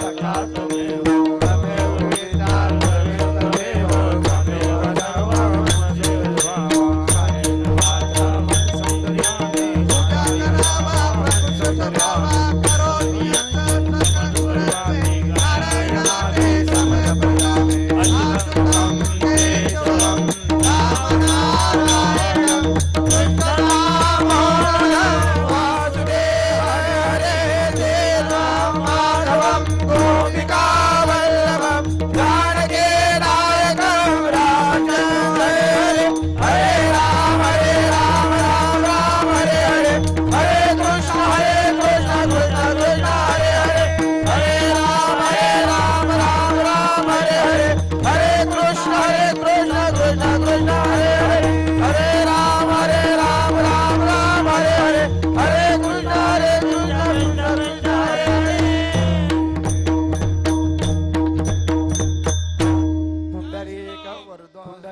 सखा त्वमेव Allah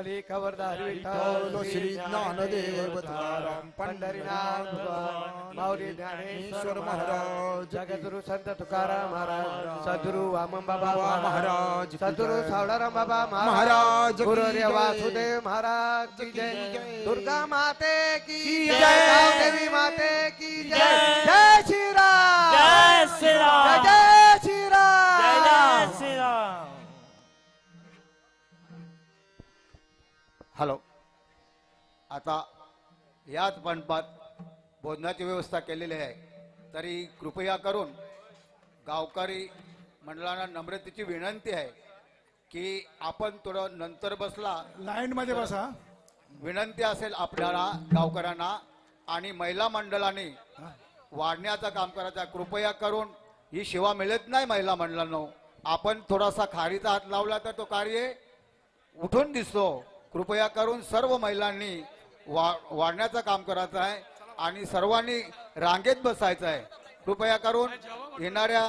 पुंडरीक वरदारी विठ्ठल श्री ज्ञानदेव तुकाराम पंढरीनाथ माऊली ज्ञानेश्वर महाराज जगद्गुरु संत तुकाराम महाराज सद्गुरु वामन बाबा महाराज सद्गुरु सावळाराम बाबा महाराज गुरु वासुदेव महाराज की जय. दुर्गा माते की जय. देवी माते की जय. जय श्री हॅलो. आता याच मंडपात भोजनाची व्यवस्था केलेली आहे. तरी कृपया करून गावकरी मंडळांना नम्रतेची विनंती आहे की आपण थोडं नंतर बसला. लाईन मध्ये बसा. विनंती असेल आपल्याला गावकऱ्यांना आणि महिला मंडळाने वाढण्याचं काम करायचं. कृपया करून ही सेवा मिळत नाही महिला मंडळांनो. आपण थोडासा खारीचा हात लावला तर तो कार्य उठून दिसतो. कृपया करून सर्व महिलांनी वा वाढण्याचं काम करायचं आहे आणि सर्वांनी रांगेत बसायचं आहे. कृपया करून येणाऱ्या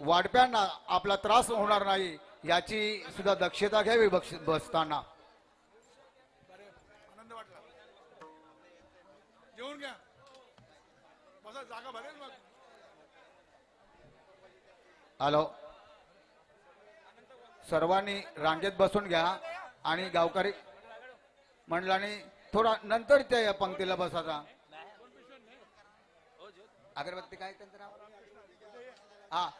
वाढप्यांना आपला त्रास होणार नाही याची सुद्धा दक्षता घ्यावी बक्ष- बसताना. हॅलो. सर्वांनी रांगेत बसून घ्या. आणि गावकरी मंडळाने थोडा नंतर त्या या पंक्तीला बसायचा. अगरबत्ती काय त्यांचं नाव? हा.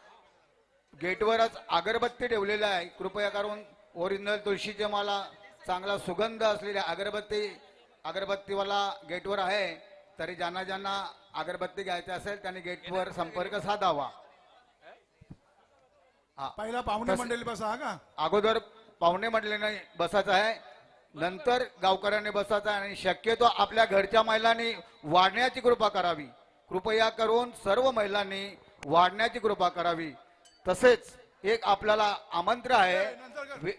गेटवरच अगरबत्ती ठेवलेली आहे. कृपया करून ओरिजिनल तुळशीचे मला चांगला सुगंध असलेल्या अगरबत्ती अगरबत्तीवाला गेटवर आहे. तरी ज्यांना ज्यांना अगरबत्ती घ्यायची असेल त्यांनी गेटवर संपर्क साधावा. हा. पहिला पाहुणे मंडळी बसा हा का? अगोदर पाहुणे मंडळीने बसायचं आहे. नंतर गावकऱ्यांनी बसायचं आहे आणि शक्यतो आपल्या घरच्या महिलांनी वाढण्याची कृपा करावी. कृपया करून सर्व महिलांनी वाढण्याची कृपा करावी. तसेच एक आपल्याला आमंत्रण आहे